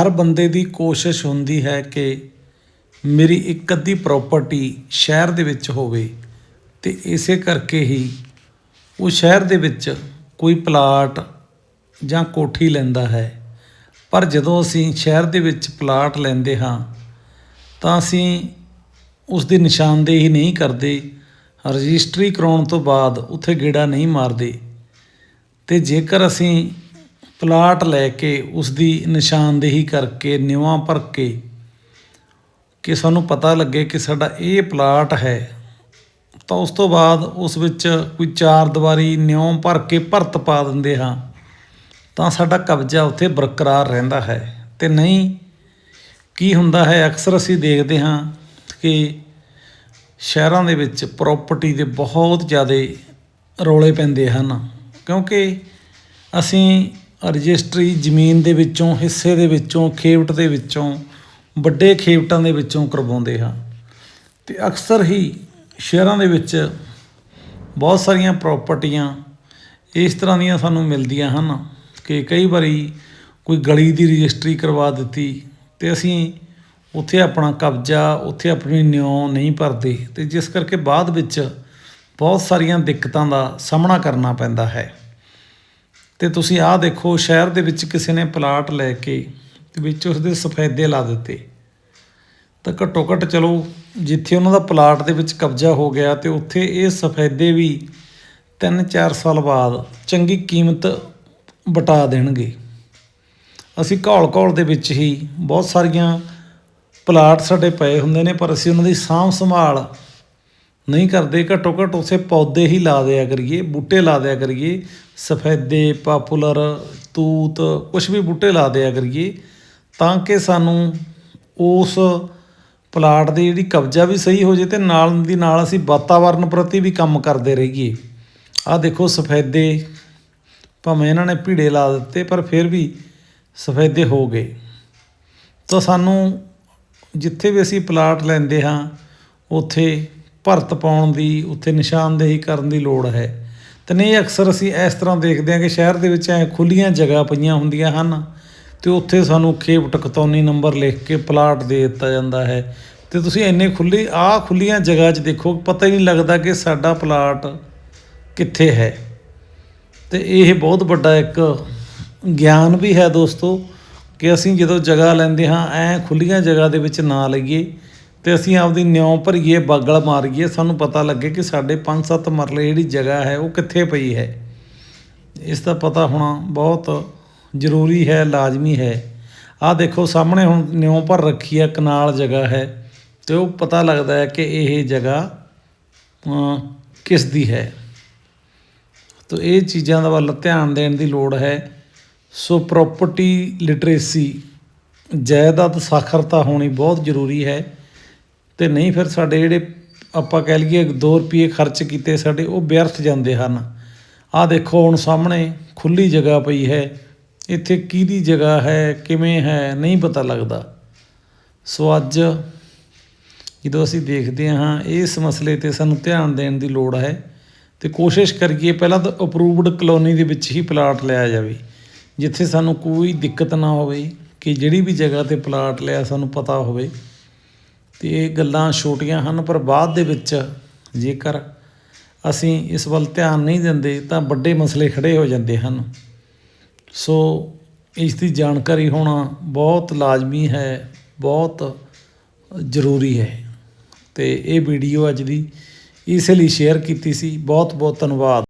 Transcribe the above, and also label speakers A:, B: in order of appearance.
A: ਹਰ ਬੰਦੇ ਦੀ ਕੋਸ਼ਿਸ਼ ਹੁੰਦੀ ਹੈ ਕਿ ਮੇਰੀ ਇੱਕ ਅੱਧੀ ਪ੍ਰਾਪਰਟੀ ਸ਼ਹਿਰ ਦੇ ਵਿੱਚ ਹੋਵੇ ਤੇ ਇਸੇ ਕਰਕੇ ਹੀ ਉਹ ਸ਼ਹਿਰ ਦੇ ਵਿੱਚ ਕੋਈ ਪਲਾਟ ਜਾਂ ਕੋਠੀ ਲੈਂਦਾ ਹੈ। ਪਰ ਜਦੋਂ ਅਸੀਂ ਸ਼ਹਿਰ ਦੇ ਵਿੱਚ ਪਲਾਟ ਲੈਂਦੇ ਹਾਂ, ਤਾਂ ਅਸੀਂ ਉਸ ਦੀ ਨਿਸ਼ਾਨਦੇਹੀ ਨਹੀਂ ਕਰਦੇ। ਰਜਿਸਟਰੀ ਕਰਾਉਣ ਤੋਂ ਬਾਅਦ ਉੱਥੇ ਗੇੜਾ ਨਹੀਂ ਮਾਰਦੇ। ਤੇ ਜੇਕਰ ਅਸੀਂ ਪਲਾਟ ਲੈ ਕੇ ਉਸ ਦੀ ਨਿਸ਼ਾਨਦੇਹੀ ਕਰਕੇ ਨਿਵਾਂ ਭਰ ਕੇ ਕਿ ਸਾਨੂੰ ਪਤਾ ਲੱਗੇ ਕਿ ਸਾਡਾ ਇਹ ਪਲਾਟ ਹੈ, ਤਾਂ ਉਸ ਤੋਂ ਬਾਅਦ ਉਸ ਵਿੱਚ ਕੋਈ ਚਾਰ ਦੀਵਾਰੀ ਨਿਉਂ ਭਰ ਕੇ ਭਰਤ ਪਾ ਦਿੰਦੇ ਹਾਂ, ਤਾਂ ਸਾਡਾ ਕਬਜ਼ਾ ਉੱਥੇ ਬਰਕਰਾਰ ਰਹਿੰਦਾ ਹੈ। ਤੇ ਨਹੀਂ, ਕੀ ਹੁੰਦਾ ਹੈ, ਅਕਸਰ ਅਸੀਂ ਦੇਖਦੇ ਹਾਂ ਕਿ ਸ਼ਹਿਰਾਂ ਦੇ ਵਿੱਚ ਪ੍ਰਾਪਰਟੀ ਦੇ ਬਹੁਤ ਜ਼ਿਆਦਾ ਰੌਲੇ ਪੈਂਦੇ ਹਨ, ਕਿਉਂਕਿ ਅਸੀਂ ਰਜਿਸਟਰੀ ਜ਼ਮੀਨ ਦੇ ਵਿੱਚੋਂ, ਹਿੱਸੇ ਦੇ ਵਿੱਚੋਂ, ਖੇਵਟ ਦੇ ਵਿੱਚੋਂ, ਵੱਡੇ ਖੇਵਟਾਂ ਦੇ ਵਿੱਚੋਂ ਕਰਵਾਉਂਦੇ ਹਾਂ। ਤੇ ਅਕਸਰ ਹੀ ਸ਼ਹਿਰਾਂ ਦੇ ਵਿੱਚ ਬਹੁਤ ਸਾਰੀਆਂ ਪ੍ਰਾਪਰਟੀਆਂ ਇਸ ਤਰ੍ਹਾਂ ਦੀਆਂ ਸਾਨੂੰ ਮਿਲਦੀਆਂ ਹਨ ਕਿ ਕਈ ਵਾਰੀ ਕੋਈ ਗਲੀ ਦੀ ਰਜਿਸਟਰੀ ਕਰਵਾ ਦਿੱਤੀ ਤੇ ਅਸੀਂ ਉੱਥੇ ਆਪਣਾ ਕਬਜ਼ਾ, ਉੱਥੇ ਆਪਣੀ ਨਿਉ ਨਹੀਂ ਭਰਦੇ ਤੇ ਜਿਸ ਕਰਕੇ ਬਾਅਦ ਵਿੱਚ ਬਹੁਤ ਸਾਰੀਆਂ ਦਿੱਕਤਾਂ ਦਾ ਸਾਹਮਣਾ ਕਰਨਾ ਪੈਂਦਾ ਹੈ। ਤੇ ਤੁਸੀਂ ਆਹ ਦੇਖੋ, ਸ਼ਹਿਰ ਦੇ ਵਿੱਚ ਕਿਸੇ ਨੇ ਪਲਾਟ ਲੈ ਕੇ ਤੇ ਵਿੱਚ ਉਸ ਦੇ ਸਫੈਦੇ ਲਾ ਦਿੱਤੇ। ਤਾਂ ਘੱਟੋ ਘੱਟ ਚਲੋ, ਜਿੱਥੇ ਉਹਨਾਂ ਦਾ ਪਲਾਟ ਦੇ ਵਿੱਚ ਕਬਜ਼ਾ ਹੋ ਗਿਆ ਤੇ ਉੱਥੇ ਇਹ ਸਫੈਦੇ ਵੀ 3-4 ਸਾਲ ਬਾਅਦ ਚੰਗੀ ਕੀਮਤ ਬਟਾ ਦੇਣਗੇ। ਅਸੀਂ ਘੌਲ-ਘੌਲ ਦੇ ਵਿੱਚ ਹੀ ਬਹੁਤ ਸਾਰੀਆਂ ਪਲਾਟ ਸਾਡੇ ਪਏ ਹੁੰਦੇ ਨੇ, ਪਰ ਅਸੀਂ ਉਹਨਾਂ ਦੀ ਸਾਂਭ ਸੰਭਾਲ ਨਹੀਂ ਕਰਦੇ। ਘੱਟੋ ਘੱਟ ਉਸੇ ਪੌਦੇ ਹੀ ਲਾ ਦਿਆ ਕਰੀਏ, ਬੂਟੇ ਲਾ ਦਿਆ ਕਰੀਏ ਸਫੈਦੇ ਪਾਪੂਲਰ ਤੂਤ ਕੁਝ ਵੀ ਬੂਟੇ ਲਾ ਦਿਆ ਕਰੀਏ, ਤਾਂ ਕਿ ਸਾਨੂੰ ਉਸ ਪਲਾਟ ਦੀ ਜਿਹੜੀ ਕਬਜ਼ਾ ਵੀ ਸਹੀ ਹੋ ਜੇ ਤੇ ਨਾਲ ਦੀ ਨਾਲ ਅਸੀਂ ਵਾਤਾਵਰਨ ਪ੍ਰਤੀ ਵੀ ਕੰਮ ਕਰਦੇ ਰਹੀਏ। ਆਹ ਦੇਖੋ ਸਫੈਦੇ, ਭਾਵੇਂ ਇਹਨਾਂ ਨੇ ਭੀੜੇ ਲਾ ਦਿੱਤੇ, ਪਰ ਫਿਰ ਵੀ ਸਫੈਦੇ ਹੋ ਗਏ। ਤਾਂ ਸਾਨੂੰ ਜਿੱਥੇ ਵੀ ਅਸੀਂ ਪਲਾਟ ਲੈਂਦੇ ਹਾਂ, ਉੱਥੇ ਭਰਤ ਪਾਉਣ ਦੀ, ਉੱਥੇ ਨਿਸ਼ਾਨਦੇਹੀ ਕਰਨ ਦੀ ਲੋੜ ਹੈ। ਤੇ ਨਹੀਂ, ਅਕਸਰ ਅਸੀਂ ਇਸ ਤਰ੍ਹਾਂ ਦੇਖਦੇ ਹਾਂ ਕਿ ਸ਼ਹਿਰ ਦੇ ਵਿੱਚ ਐ ਖੁੱਲੀਆਂ ਜਗ੍ਹਾ ਪਈਆਂ ਹੁੰਦੀਆਂ ਹਨ ਤੇ ਉੱਥੇ ਸਾਨੂੰ ਖੇਪ ਟਕਤੌਨੀ ਨੰਬਰ ਲਿਖ ਕੇ ਪਲਾਟ ਦੇ ਦਿੱਤਾ ਜਾਂਦਾ ਹੈ। ਤੇ ਤੁਸੀਂ ਇੰਨੇ ਖੁੱਲੀ ਆਹ ਖੁੱਲੀਆਂ ਜਗ੍ਹਾ 'ਚ ਦੇਖੋ, ਪਤਾ ਹੀ ਨਹੀਂ ਲੱਗਦਾ ਕਿ ਸਾਡਾ ਪਲਾਟ ਕਿੱਥੇ ਹੈ। ਤੇ ਇਹ ਬਹੁਤ ਵੱਡਾ ਇੱਕ ਗਿਆਨ ਵੀ ਹੈ ਦੋਸਤੋ ਕਿ ਅਸੀਂ ਜਦੋਂ ਜਗ੍ਹਾ ਲੈਂਦੇ ਹਾਂ, ਐ ਖੁੱਲੀਆਂ ਜਗ੍ਹਾ ਦੇ ਵਿੱਚ ਨਾ ਲਈਏ ਤੇ ਅਸੀਂ ਆਪਦੀ ਨਿਉ ਭਰੀਏ, ਬਾਗਲ ਮਾਰੀਏ, ਸਾਨੂੰ ਪਤਾ ਲੱਗੇ ਕਿ ਸਾਡੇ 5-7 ਮਰਲੇ ਜਿਹੜੀ ਜਗ੍ਹਾ ਹੈ, ਉਹ ਕਿੱਥੇ ਪਈ ਹੈ। ਇਸ ਦਾ ਪਤਾ ਹੋਣਾ ਬਹੁਤ ਜ਼ਰੂਰੀ ਹੈ, ਲਾਜ਼ਮੀ ਹੈ। ਆਹ ਦੇਖੋ, ਸਾਹਮਣੇ ਹੁਣ ਨਿਉ ਭਰ ਰੱਖੀ ਹੈ ਕਨਾਲ ਜਗ੍ਹਾ ਹੈ ਤੇ ਉਹ ਪਤਾ ਲੱਗਦਾ ਹੈ ਕਿ ਇਹ ਜਗ੍ਹਾ ਕਿਸ ਦੀ ਹੈ। ਤਾਂ ਇਹ ਚੀਜ਼ਾਂ ਦਾ ਵੱਲ ਧਿਆਨ ਦੇਣ ਦੀ ਲੋੜ ਹੈ। ਸੋ ਪ੍ਰਾਪਰਟੀ ਲਿਟਰੇਸੀ ਜਾਇਦਾਦ ਸਾਖਰਤਾ ਹੋਣੀ ਬਹੁਤ ਜ਼ਰੂਰੀ ਹੈ। ਅਤੇ ਨਹੀਂ ਫਿਰ ਸਾਡੇ ਜਿਹੜੇ ਆਪਾਂ ਕਹਿ ਲਈਏ 2 ਰੁਪਏ ਖਰਚ ਕੀਤੇ ਸਾਡੇ, ਉਹ ਵਿਅਰਥ ਜਾਂਦੇ ਹਨ। ਆਹ ਦੇਖੋ ਹੁਣ ਸਾਹਮਣੇ ਖੁੱਲੀ ਜਗ੍ਹਾ ਪਈ ਹੈ। ਇੱਥੇ ਕਿਹਦੀ ਜਗ੍ਹਾ ਹੈ, ਕਿਵੇਂ ਹੈ, ਨਹੀਂ ਪਤਾ ਲੱਗਦਾ। ਸੋ ਅੱਜ ਜਦੋਂ ਅਸੀਂ ਦੇਖਦੇ ਹਾਂ, ਇਸ ਮਸਲੇ ਤੇ ਸਾਨੂੰ ਧਿਆਨ ਦੇਣ ਦੀ ਲੋੜ ਹੈ ਤੇ ਕੋਸ਼ਿਸ਼ ਕਰੀਏ ਪਹਿਲਾਂ ਤਾਂ ਅਪਰੂਵਡ ਕਲੋਨੀ ਦੇ ਵਿੱਚ ਹੀ ਪਲਾਟ ਲਿਆ ਜਾਵੇ। ਜਿੱਥੇ ਸਾਨੂੰ ਕੋਈ ਦਿੱਕਤ ਨਾ ਹੋਵੇ, ਕਿ ਜਿਹੜੀ ਵੀ ਜਗ੍ਹਾ ਤੇ ਪਲਾਟ ਲਿਆ ਸਾਨੂੰ ਪਤਾ ਹੋਵੇ। ਤੇ ਇਹ ਗੱਲਾਂ ਛੋਟੀਆਂ ਹਨ, ਪਰ ਬਾਅਦ ਦੇ ਵਿੱਚ ਜੇਕਰ ਅਸੀਂ ਇਸ ਵੱਲ ਧਿਆਨ ਨਹੀਂ ਦਿੰਦੇ, ਤਾਂ ਵੱਡੇ ਮਸਲੇ ਖੜੇ ਹੋ ਜਾਂਦੇ ਹਨ। ਸੋ ਇਸ ਦੀ ਜਾਣਕਾਰੀ ਹੋਣਾ ਬਹੁਤ ਲਾਜ਼ਮੀ ਹੈ, ਬਹੁਤ ਜ਼ਰੂਰੀ ਹੈ। ਤੇ ਇਹ ਵੀਡੀਓ ਅੱਜ ਦੀ ਇਸ ਲਈ ਸ਼ੇਅਰ ਕੀਤੀ ਸੀ। ਬਹੁਤ ਬਹੁਤ ਧੰਨਵਾਦ।